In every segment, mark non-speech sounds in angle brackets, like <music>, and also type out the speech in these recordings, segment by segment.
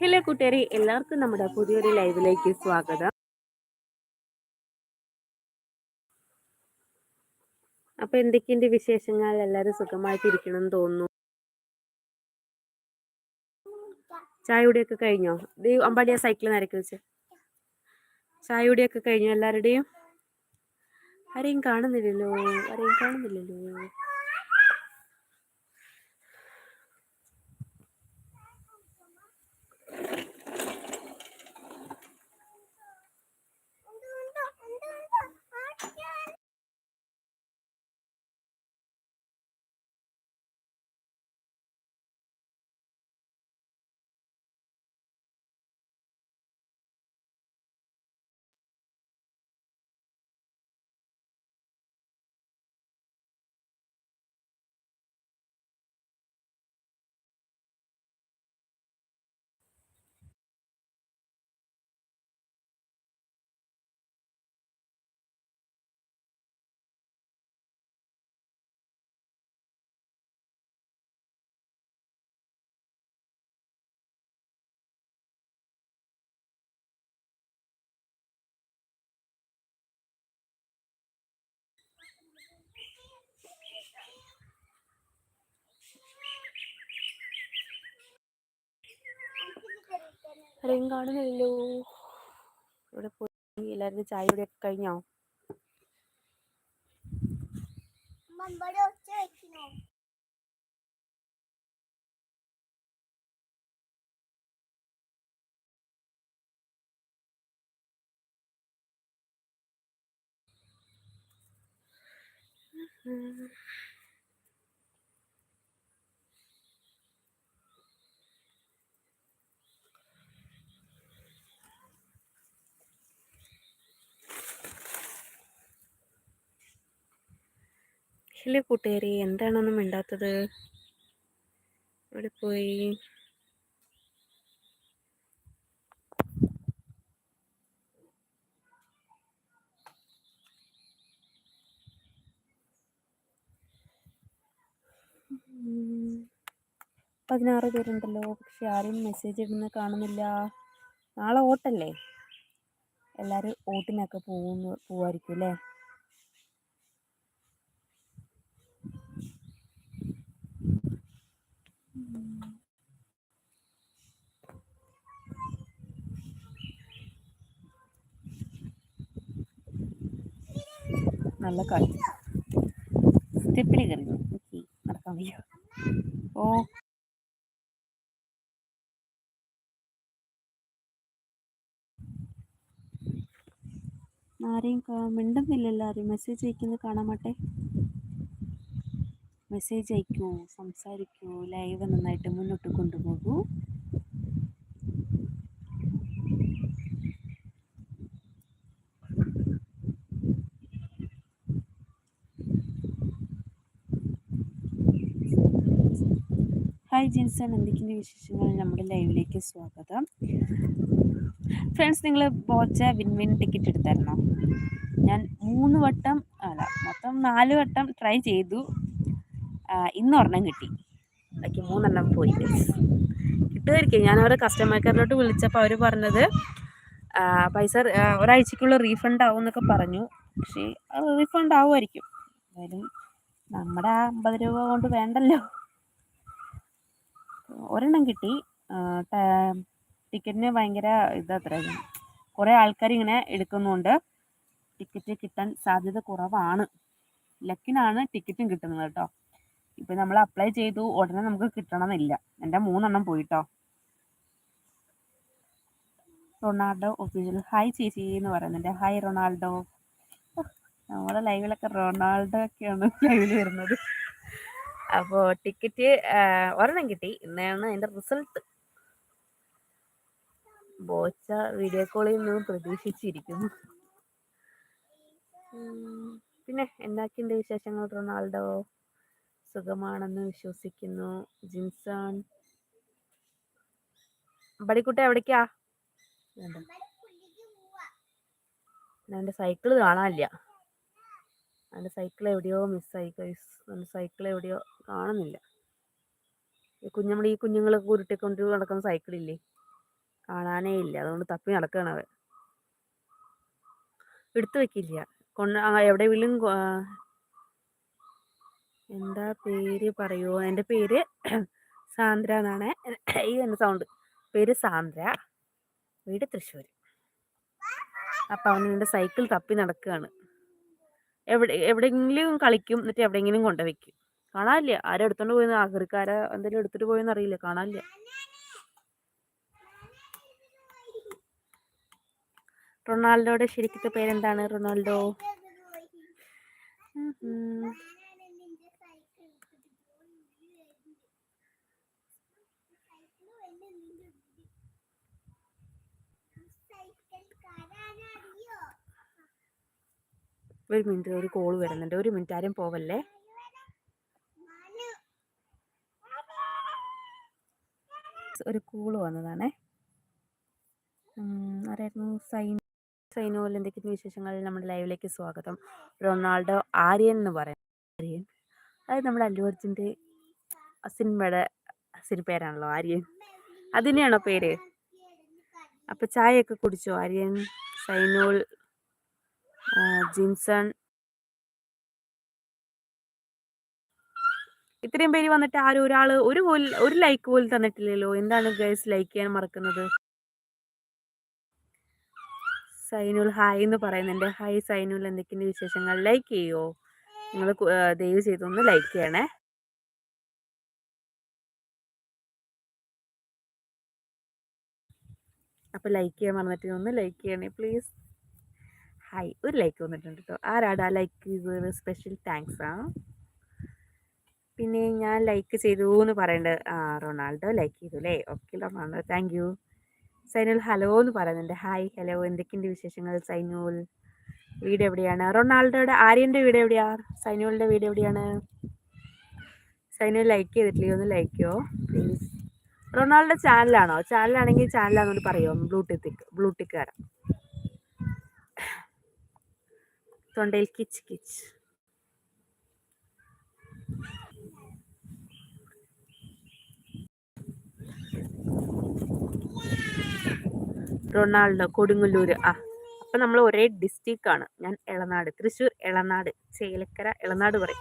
Hello കൂട്ടുകാരി എല്ലാവർക്കും നമ്മുടെ പുതിയൊരു ലൈവിലേക്ക് സ്വാഗതം. അപ്പൊ എന്തൊക്കെയുണ്ട് വിശേഷങ്ങൾ? എല്ലാവരും സുഖമായിട്ടിരിക്കണം എന്ന് തോന്നുന്നു ചായയുടെയൊക്കെ കഴിഞ്ഞോ? അമ്പാടിയ സൈക്കിൾ നിരക്കി വെച്ച്. ചായയുടെയൊക്കെ കഴിഞ്ഞോ എല്ലാവരുടെയും? ആരെയും കാണുന്നില്ലല്ലോ ആരെയും കാണുന്നില്ലല്ലോ. ആരെയും കാണുന്നില്ലല്ലോ. ഇവിടെ പോയി എല്ലാവരും ചായ കുടിയൊക്കെ കഴിഞ്ഞോ? ഹലോ കൂട്ടുകാരി? എന്താണൊന്നും മിണ്ടാത്തത്? അവിടെ പോയി. പതിനാറ് പേരുണ്ടല്ലോ. പക്ഷെ ആരും മെസ്സേജ് ഇടുന്ന കാണുന്നില്ല. നാളെ ഓട്ടല്ലേ? എല്ലാവരും ഓട്ടിനൊക്കെ പോകുന്നു പോവായിരിക്കും അല്ലേ നല്ല കാഴ്ച സ്റ്റെപ്പിൽ കയറി നടക്കാൻ വയ്യ. ഓ. ആരെയും മിണ്ടുന്നില്ലല്ലോ ആരും മെസ്സേജ് അയക്കുന്നത് കാണാൻ മാട്ടെ. മെസ്സേജ് അയക്കൂ സംസാരിക്കൂ ലൈവ് നന്നായിട്ട് മുന്നോട്ട് കൊണ്ടുപോകൂ. ഹായ് ആൻഡ് എന്തൊക്കെയുണ്ട് വിശേഷങ്ങൾ നമ്മുടെ ലൈവിലേക്ക് സ്വാഗതം. ഫ്രണ്ട്സ് നിങ്ങൾ ബോച്ച വിൻ വിൻ ടിക്കറ്റ് എടുത്തായിരുന്നോ? ഞാൻ മൂന്ന് വട്ടം അല്ല മൊത്തം നാല് വട്ടം ട്രൈ ചെയ്തു. ഇന്ന് ഒരെണ്ണം കിട്ടി. ബാക്കി മൂന്നെണ്ണം പോയി കിട്ടുമായിരിക്കും. ഞാൻ അവരെ കസ്റ്റമർ കെയറിലോട്ട് വിളിച്ചപ്പോൾ അവർ പറഞ്ഞത് പൈസ ഒരാഴ്ചക്കുള്ള റീഫണ്ട് ആവും എന്നൊക്കെ പറഞ്ഞു. പക്ഷേ റീഫണ്ട് ആവുമായിരിക്കും. എന്തായാലും നമ്മുടെ ആ അമ്പത് രൂപ കൊണ്ട് വേണ്ടല്ലോ. ഒരെണ്ണം കിട്ടി. ടിക്കറ്റിന് ഭയങ്കര ഇതത്ര കുറേ ആൾക്കാർ ഇങ്ങനെ എടുക്കുന്നുണ്ട്. ടിക്കറ്റ് കിട്ടാൻ സാധ്യത കുറവാണ്. ലക്കിനാണ് ടിക്കറ്റും കിട്ടുന്നത് കേട്ടോ. ഇപ്പം നമ്മൾ അപ്ലൈ ചെയ്തു. ഉടനെ നമുക്ക് കിട്ടണമെന്നില്ല. എന്റെ മൂന്നെണ്ണം പോയിട്ടോ. റൊണാൾഡോ ഒഫീഷ്യൽ ഹായ് ചേച്ചി എന്ന് പറയുന്നുണ്ട്. Hi Ronaldo. നമ്മുടെ ലൈവിലൊക്കെ റൊണാൾഡോ ഒക്കെയാണ് <laughs> ലൈവിൽ വരുന്നത്. അപ്പോൾ ടിക്കറ്റ് ഒരെണ്ണം കിട്ടി. ഇന്നാണ് അതിന്റെ റിസൾട്ട്. ബോച്ച വീഡിയോ കോളിൽ നിന്ന് പ്രതീക്ഷിച്ചിരിക്കുന്നു. പിന്നെ എന്താക്കിന്റെ വിശേഷങ്ങൾ റൊണാൾഡോ? സുഖമാണെന്ന് വിശ്വസിക്കുന്നു. ജിൻസാൻ. ബടിക്കുട്ടി എവിടേക്കാ? എന്റെ സൈക്കിൾ കാണാനില്ല. എന്റെ സൈക്കിൾ എവിടെയോ മിസ്സായി കൈസ് അതിന്റെ സൈക്കിൾ എവിടെയോ കാണുന്നില്ല. ഈ നമ്മുടെ ഈ കുഞ്ഞുങ്ങളൊക്കെ ഉരുട്ടിക്കൊണ്ട് നടക്കുന്ന സൈക്കിളില്ലേ കാണാനേ ഇല്ല. അതുകൊണ്ട് തപ്പി നടക്കുകയാണ് അവൻ. എടുത്തു വെക്കില്ല. കൊണ്ട് എവിടെയെങ്കിലും എന്താ പേര് പറയുമോ എന്റെ പേര് <clears throat> സാന്ദ്ര എന്നാണ്. ഈ എന്റെ സൗണ്ട് പേര് സാന്ദ്ര. വീട് തൃശ്ശൂർ അപ്പം അവൻ എന്റെ സൈക്കിൾ തപ്പി നടക്കുകയാണ് എവിടെ എവിടെയെങ്കിലും കളിക്കും എന്നിട്ട് എവിടെയെങ്കിലും കൊണ്ടുവയ്ക്കും കാണാനില്ല. ആരും എടുത്തോണ്ട് പോയെന്ന് ആഗ്രഹക്കാരെ എന്തെങ്കിലും എടുത്തിട്ട് പോയെന്ന് അറിയില്ല. കാണാനില്ല. റൊണാൾഡോയുടെ ശരിക്കത്തെ പേരെന്താണ്? റൊണാൾഡോ. ഒരു മിനിറ്റ് ഒരു കോൾ വരുന്നുണ്ട്. ഒരു മിനിറ്റ് ആരും പോവല്ലേ? ഒരു കോൾ വന്നതാണേ. ആരായിരുന്നു? സൈൻ സൈനോയിൽ എന്തൊക്കെയാണ് വിശേഷങ്ങൾ? നമ്മുടെ ലൈവിലേക്ക് സ്വാഗതം. റൊണാൾഡോ ആര്യൻ എന്ന് പറയുന്നത് ആര്യൻ. അത് നമ്മുടെ അല്ലു അർജുന്റെ സിനിമയുടെ സിനിമ പേരാണല്ലോ ആര്യൻ. അതിനെയാണോ പേര്? അപ്പോൾ ചായയൊക്കെ കുടിച്ചോ ആര്യൻ? സൈനോൾ ജിൻസൺ. ഇത്രയും പേര് വന്നിട്ട് ആരും ഒരാൾ ഒരു ഒരു ലൈക്ക് പോലും തന്നിട്ടില്ലല്ലോ. എന്താണ് ഗൈസ് ലൈക്ക് ചെയ്യാൻ മറക്കുന്നത്? സൈനുൽ ഹായ് എന്ന് പറയുന്നുണ്ട്. ഹായ് സൈനുൽ എന്തൊക്കെയുണ്ട് വിശേഷങ്ങൾ? ലൈക്ക് ചെയ്യോ? നിങ്ങൾ ദയവ് ചെയ്തൊന്ന് ലൈക്ക് ചെയ്യണേ. അപ്പോൾ ലൈക്ക് ചെയ്യാൻ മറന്നിട്ട് ഒന്ന് ലൈക്ക് ചെയ്യണേ പ്ലീസ് ഹായ് ഒരു ലൈക്ക് വന്നിട്ടുണ്ട് കേട്ടോ ആരാടാ ലൈക്ക് ചെയ്തത് സ്പെഷ്യൽ താങ്ക്സ് ആ. പിന്നെ ഞാൻ ലൈക്ക് ചെയ്തു എന്ന് പറയേണ്ടത് ആ റൊണാൾഡോ ലൈക്ക് ചെയ്തു അല്ലേ okay Ronaldo thank you Zainul hello എന്ന് പറയുന്നുണ്ട്. ഹായ് ഹലോ എന്തൊക്കെയുണ്ട് വിശേഷങ്ങൾ സൈനുൽ? വീട് എവിടെയാണ്? റൊണാൾഡോയുടെ ആര്യന്റെ വീട് എവിടെയാണ് സൈനുലിന്റെ വീട് എവിടെയാണ്? സൈനുൽ ലൈക്ക് ചെയ്തിട്ടില്ലേ ഒന്ന് ലൈക്ക്? പ്ലീസ് റൊണാൾഡോ ചാനലാണോ ചാനലാണെങ്കിൽ ചാനലാണെന്നോട് പറയുമോ ബ്ലൂടൂത്ത് ബ്ലൂടൂത്ത് തരാം തൊണ്ടയിൽ കിച്ച് കിച്ച്. റൊണാൾഡോ കൊടുങ്ങല്ലൂർ ആ അപ്പം നമ്മൾ ഒരേ ഡിസ്ട്രിക്റ്റാണ് ഞാൻ എളനാട് തൃശ്ശൂർ എളനാട് ചേലക്കര എളനാട് പറയും.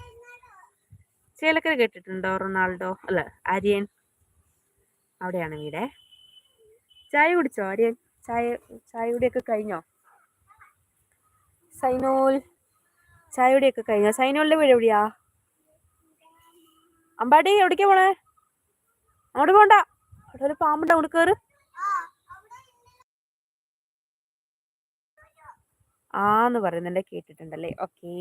ചേലക്കര കേട്ടിട്ടുണ്ടോ റൊണാൾഡോ? അല്ല ആര്യൻ. അവിടെയാണ് വീടേ. ചായ കുടിച്ചോ ആര്യൻ? ചായ ചായ കുടിയൊക്കെ കഴിഞ്ഞോ? സൈനോൽ. ചായ കഴിഞ്ഞ? കഴിഞ്ഞോ സൈനോളിന്റെ വീട് എവിടെയാ? അമ്പാടി എവിടേക്കാ പോണേ? അങ്ങോട്ട് പോണ്ട. അവിടെ ഒരു പാമ്പുണ്ട് അങ്ങോട്ട് കയറ് ആന്ന് പറയുന്നുണ്ട് കേട്ടിട്ടുണ്ടല്ലേ? ഓക്കെ.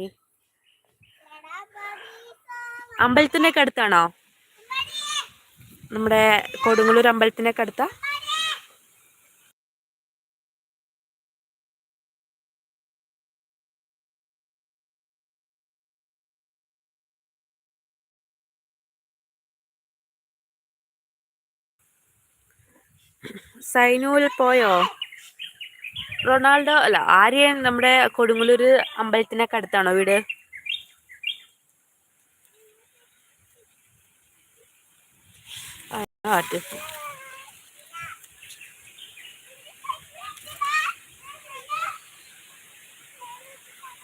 അമ്പലത്തിനൊക്കെ അടുത്താണോ? നമ്മുടെ കൊടുങ്ങല്ലൂർ അമ്പലത്തിനൊക്കെ അടുത്താ? സൈനൂൽ പോയോ? റൊണാൾഡോ അല്ല ആര്യൻ നമ്മുടെ കൊടുങ്ങല്ലൂർ അമ്പലത്തിനൊക്കെ അടുത്താണോ വീട്?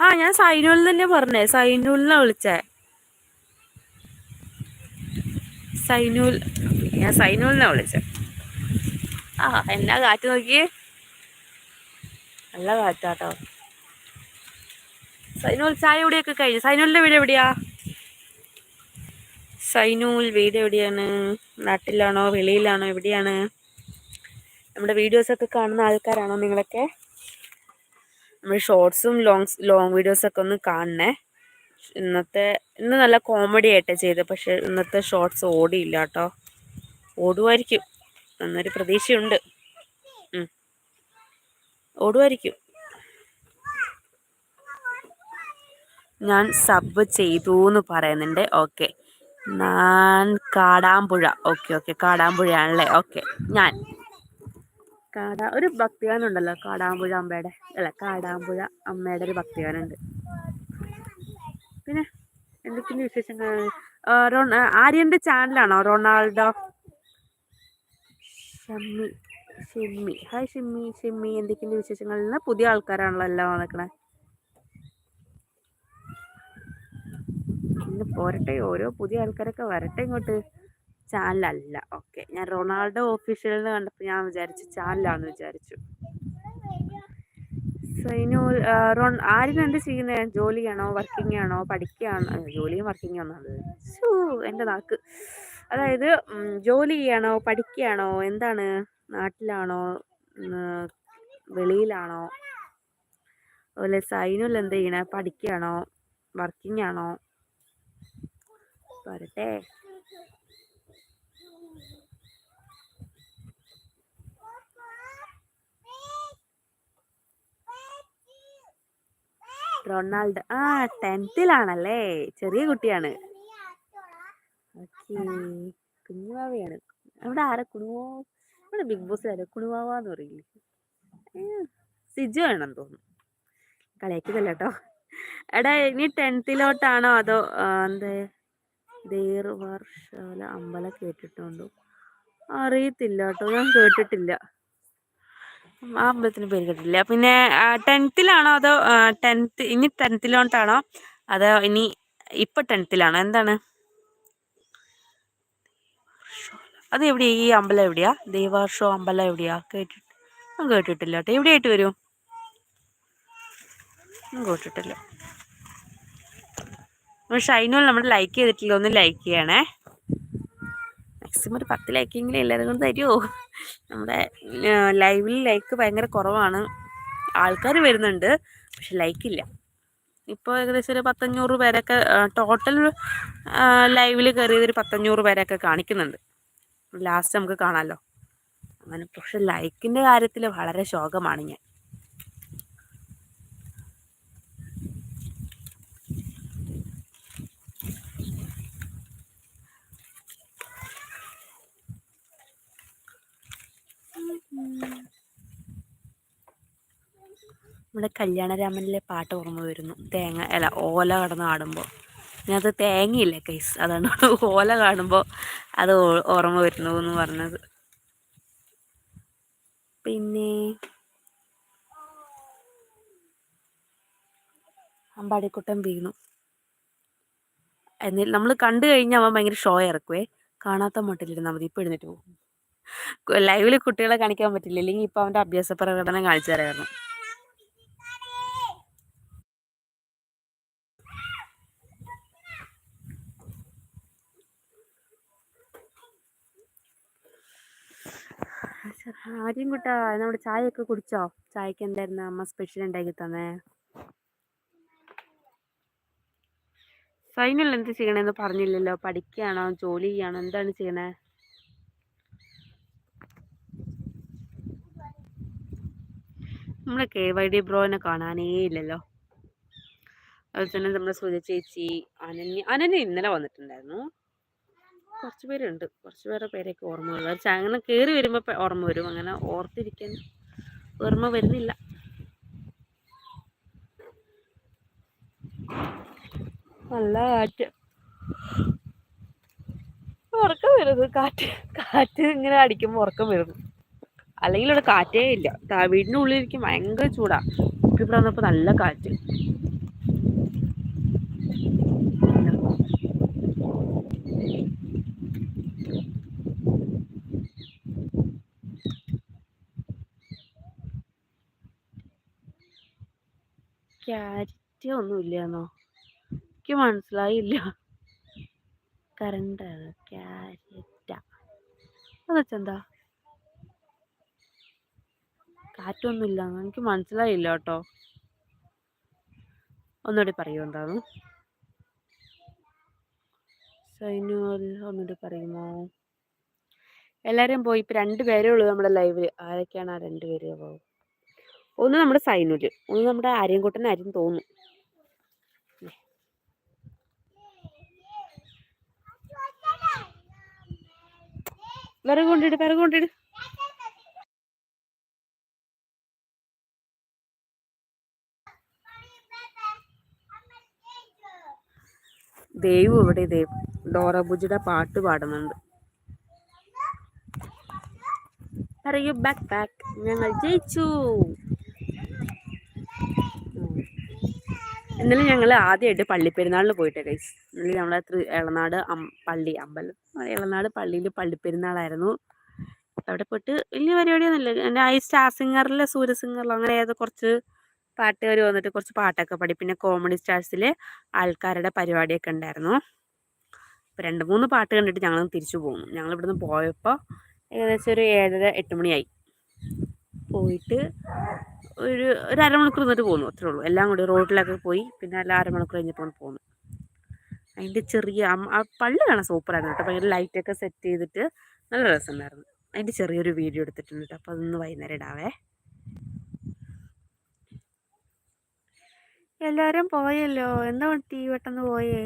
ആ ഞാൻ സൈനൂൽ തന്നെ പറഞ്ഞേ. സൈനൂലിനാ വിളിച്ചേ. സൈനൂൽ ഞാൻ സൈനൂലിനാ വിളിച്ചേ. ആ എന്നാ കാറ്റ് നോക്കി നല്ല കാറ്റാട്ടോ. സൈനൂൽ ചായ എവിടെയൊക്കെ കഴിഞ്ഞു. സൈനൂലിന്റെ വീട് എവിടെയാ? സൈനൂൽ വീട് എവിടെയാണ്? നാട്ടിലാണോ? വെളിയിലാണോ? എവിടെയാണ്? നമ്മുടെ വീഡിയോസൊക്കെ കാണുന്ന ആൾക്കാരാണോ നിങ്ങളൊക്കെ? നമ്മൾ ഷോർട്സും ലോങ് ലോങ് വീഡിയോസൊക്കെ ഒന്ന് കാണണേ. ഇന്നത്തെ ഇന്ന് നല്ല കോമഡി ആയിട്ടാണ് ചെയ്തത്. പക്ഷെ ഇന്നത്തെ ഷോർട്സ് ഓടിയില്ല കേട്ടോ. ഓടുമായിരിക്കും. എന്നൊരു പ്രതീക്ഷയുണ്ട്. ഓടുമായിരിക്കും. ഞാൻ സബ് ചെയ്തു എന്ന് പറയുന്നുണ്ട്. ഓക്കെ ഞാൻ കാടാമ്പുഴ. ഓക്കെ ഓക്കെ കാടാമ്പുഴയാണല്ലേ? ഓക്കെ ഞാൻ. കാടാ ഒരു ഭക്തിഗാനുണ്ടല്ലോ കാടാമ്പുഴ അമ്മയുടെ അല്ല കാടാമ്പുഴ അമ്മയുടെ ഒരു ഭക്തിഗാനുണ്ട് പിന്നെ എന്തൊക്കെയാണ് വിശേഷങ്ങൾ? ആര്യന്റെ ചാനലാണോ റൊണാൾഡോ ഷമ്മി ഷിമ്മി. ഹായ് ഷിമ്മി ഷിമ്മി. എന്തൊക്കെയുണ്ട് വിശേഷങ്ങളിൽ നിന്ന്? പുതിയ ആൾക്കാരാണല്ലോ എല്ലാം വന്നിക്കണേ ഇന്ന് പോരട്ടെ. ഓരോ പുതിയ ആൾക്കാരൊക്കെ വരട്ടെ ഇങ്ങോട്ട്. ചാനലല്ല. ഓക്കെ. ഞാൻ റൊണാൾഡോ ഒഫീഷ്യലിൽ നിന്ന് കണ്ടപ്പോൾ ഞാൻ വിചാരിച്ചു ചാനലാണെന്ന് വിചാരിച്ചു. സൈനു റോൺ ആരും എന്ത് ചെയ്യുന്നത് ജോലിയാണോ? വർക്കിംഗ് ആണോ? പഠിക്കുകയാണോ ജോലിയും വർക്കിംഗ് ആണോ? എന്റെ നാക്ക്. അതായത് ജോലി ചെയ്യണോ പഠിക്കുകയാണോ എന്താണ് നാട്ടിലാണോ വെളിയിലാണോ? അതുപോലെ സൈനുൽ എന്ത് ചെയ്യണ? പഠിക്കുകയാണോ വർക്കിംഗ് ആണോ വരട്ടെ. റൊണാൾഡ് ആ ടെൻത്തിലാണല്ലേ? ചെറിയ കുട്ടിയാണ്. കുഞ്ഞുവാവയാണ്. അവിടെ ആരാ കുണുവോ? ഇവിടെ ബിഗ് ബോസ് ആരാ കുണുവാവാന്ന് പറയില്ലേ? സിജു ആണെന്ന് തോന്നുന്നു. കളിയാക്കിയതല്ല കേട്ടോ. എടാ ഇനി ടെൻത്തിലോട്ടാണോ അതോ എന്താ? ദേർവർഷാല അമ്പലം കേട്ടിട്ടുണ്ടോ? അറിയത്തില്ല കേട്ടോ. ഞാൻ കേട്ടിട്ടില്ല. ആ അമ്പലത്തിന് പേര് കേട്ടിട്ടില്ല. പിന്നെ ടെൻത്തിലാണോ അതോ ടെൻത്ത് ഇനി ടെൻത്തിലോട്ടാണോ? അതോ ഇനി ഇപ്പൊ ടെൻത്തിലാണോ? എന്താണ്? അത് എവിടെയാ ഈ അമ്പലം എവിടെയാ? ദേവാർഷോ അമ്പലം എവിടെയാ? കേട്ടിട്ട് ഞാൻ കേട്ടിട്ടില്ല കേട്ടോ. എവിടെയായിട്ട് വരും? കേട്ടിട്ടില്ല. ഷൈനോൾ നമ്മൾ ലൈക്ക് ചെയ്തിട്ടില്ല. ഒന്ന് ലൈക്ക് ചെയ്യണേ. മാക്സിമം ഒരു പത്ത് ലൈക്കെങ്കിലും എല്ലാവരും കൊണ്ട് തരുമോ നമ്മുടെ ലൈവിൽ ലൈക്ക് ഭയങ്കര കുറവാണ്. ആൾക്കാർ വരുന്നുണ്ട് പക്ഷെ ലൈക്കില്ല ഇപ്പോൾ ഏകദേശം ഒരു പത്തഞ്ഞൂറ് പേരൊക്കെ ടോട്ടൽ ലൈവിൽ കയറിയത് ഒരു പത്തഞ്ഞൂറ് പേരൊക്കെ കാണിക്കുന്നുണ്ട്. ലാസ്റ്റ് നമുക്ക് കാണാമല്ലോ അങ്ങനെ പക്ഷെ ലൈക്കിന്റെ കാര്യത്തിൽ വളരെ ശോകമാണ് ഞാൻ. നമ്മുടെ കല്യാണരാമനിലെ പാട്ട് ഓർമ്മ വരുന്നു. തേങ്ങ അല്ല ഓല കടന്ന് ആടുമ്പോൾ <laughs> അത് തേങ്ങയില്ലേ കൈസ് അതാണ് ഓല കാണുമ്പോൾ അത് ഓർമ്മ വരുന്നു എന്ന് പറഞ്ഞത്. പിന്നെ അമ്പാടിക്കുട്ടൻ വീണു. എന്നിൽ നമ്മൾ കണ്ടു കഴിഞ്ഞാൽ അവൻ ഭയങ്കര ഷോ ഇറക്കുവേ. കാണാത്ത മട്ടിലിരുന്നാൽ മതി. ഇപ്പം എഴുന്നേറ്റ് പോകും <laughs> ലൈവിൽ കുട്ടികളെ കാണിക്കാൻ പറ്റില്ല. ഇല്ലെങ്കിൽ ഇപ്പം അവന്റെ അഭ്യാസ പ്രകടനം കാണിച്ചു തരായിരുന്നു. ആദ്യം കുട്ടാ നമ്മുടെ ചായയൊക്കെ കുടിച്ചോ? ചായക്ക് എന്തായിരുന്നു അമ്മ സ്പെഷ്യൽ ഉണ്ടാക്കി തന്നേ? സൈനൽ എന്ത് ചെയ്യണമെന്ന് പറഞ്ഞില്ലല്ലോ പഠിക്കുകയാണോ ജോലി ചെയ്യാണോ എന്താണ് ചെയ്യണേ? നമ്മളെ കെ വൈ ഡി ബ്രോനെ കാണാനേ ഇല്ലല്ലോ. അതുപോലെ തന്നെ നമ്മുടെ സുജ ചേച്ചി അനന്യ അനന്യ ഇന്നലെ വന്നിട്ടുണ്ടായിരുന്നു. കുറച്ച് പേരുണ്ട്. കുറച്ച് പേരുടെ പേരൊക്കെ ഓർമ്മ വരും അങ്ങനെ കയറി വരുമ്പോൾ ഓർമ്മ വരും. അങ്ങനെ ഓർത്തിരിക്കാൻ ഓർമ്മ വരുന്നില്ല. നല്ല കാറ്റ്. ഉറക്കം വരുന്നു. കാറ്റ് കാറ്റ് ഇങ്ങനെ അടിക്കുമ്പോൾ ഉറക്കം വരുന്നു. അല്ലെങ്കിൽ ഇവിടെ കാറ്റേ ഇല്ല. വീടിന്റെ ഉള്ളിലിരിക്കും ഭയങ്കര ചൂടാ. ഇവിടെ വന്നപ്പോൾ നല്ല കാറ്റ്. ക്യാരറ്റ് ഒന്നും ഇല്ലെന്നോ എനിക്ക് മനസ്സിലായില്ല. കറണ്ട് ക്യാരറ്റ അതെന്താ കാറ്റൊന്നുമില്ല എനിക്ക് മനസ്സിലായില്ല കേട്ടോ. ഒന്നുകൂടി പറയൂ സൈനുവൽ ഒന്നുകൂടി പറയുമോ? എല്ലാവരും പോയി. ഇപ്പം രണ്ട് പേരേ ഉള്ളൂ നമ്മുടെ ലൈവിൽ ആരൊക്കെയാണ് ആ രണ്ട് പേര്? ഒന്ന് നമ്മുടെ സൈനുൽ. ഒന്ന് നമ്മുടെ ആര്യൻകുട്ടൻ ആര്യം തോന്നുന്നു. വിറക് കൊണ്ടിട് വിറക് കൊണ്ടിട് ദേവ് ഇവിടെ ദേവ് ഡോറബുജിയുടെ പാട്ട് പാടുന്നുണ്ട്. പറയൂ ബാക്ക് ബാക്ക് ഞങ്ങൾ ജയിച്ചു. ഇന്നലെ ഞങ്ങൾ ആദ്യമായിട്ട് പള്ളിപ്പെരുന്നാളിന് പോയിട്ട് കൈസ് ഇന്നലെ നമ്മളെ ഇളനാട് പള്ളി അമ്പലം. ഇളനാട് പള്ളിയിൽ പള്ളിപ്പെരുന്നാളായിരുന്നു. അവിടെ പോയിട്ട് വലിയ പരിപാടിയൊന്നുമില്ല. എന്റെ ഐ സ്റ്റാർ സിംഗറിലെ സൂര്യ സിംഗറിലോ അങ്ങനെ ഏതോ കുറച്ച് പാട്ടുകാർ വന്നിട്ട് കുറച്ച് പാട്ടൊക്കെ പാടി. പിന്നെ കോമഡി സ്റ്റാർസിലെ ആൾക്കാരുടെ പരിപാടിയൊക്കെ ഉണ്ടായിരുന്നു. അപ്പോൾ രണ്ട് മൂന്ന് പാട്ട് കണ്ടിട്ട് ഞങ്ങൾ തിരിച്ചു പോകുന്നു ഞങ്ങൾ ഇവിടുന്ന് പോയപ്പോൾ ഏകദേശം ഒരു ഏഴര എട്ട് മണിയായി. പോയിട്ട് ഒരു ഒരു അരമണിക്കൂർ നിന്നിട്ട് പോന്നു അത്രേ ഉള്ളൂ. എല്ലാം കൂടി റോഡിലൊക്കെ പോയി പിന്നെ എല്ലാം അരമണിക്കൂർ കഴിഞ്ഞപ്പോൾ പോന്നു. അതിന്റെ ചെറിയ ആ പള്ളി കാണാൻ സൂപ്പറായിരുന്നു കേട്ടോ. ഭയങ്കര ലൈറ്റൊക്കെ സെറ്റ് ചെയ്തിട്ട് നല്ല രസമുണ്ടായിരുന്നു. അതിന്റെ ചെറിയൊരു വീഡിയോ എടുത്തിട്ടുണ്ട് കേട്ടോ. അപ്പോൾ അതൊന്ന് വൈകുന്നേരം ഇടാവേ. എല്ലാവരും പോയല്ലോ? എന്താ ടീ പെട്ടെന്ന് പോയേ?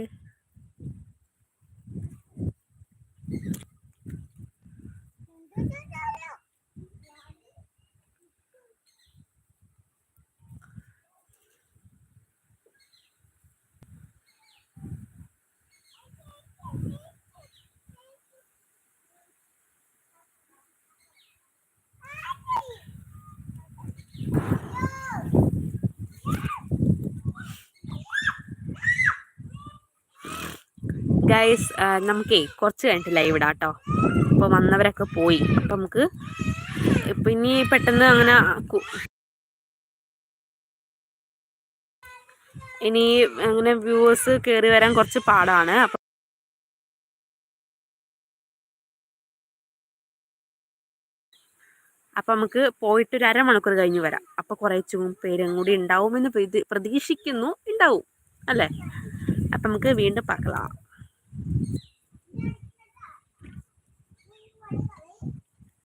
ഗൈസ് നമുക്കേ കുറച്ച് കഴിഞ്ഞിട്ട് ലൈവ് ഇടാം കേട്ടോ അപ്പോൾ വന്നവരൊക്കെ പോയി. അപ്പോൾ നമുക്ക് ഇപ്പം ഇനി പെട്ടെന്ന് അങ്ങനെ ഇനി അങ്ങനെ വ്യൂവേഴ്സ് കയറി വരാൻ കുറച്ച് പാടാണ്. അപ്പം അപ്പം നമുക്ക് പോയിട്ട് ഒരു അരമണിക്കൂർ കഴിഞ്ഞ് വരാം. അപ്പോൾ കുറേച്ചും പേരും കൂടി ഉണ്ടാവുമെന്ന് പ്രതീക്ഷിക്കുന്നു. ഉണ്ടാവും. അല്ലേ? അപ്പം നമുക്ക് വീണ്ടും പറക്കലാം. Thank you.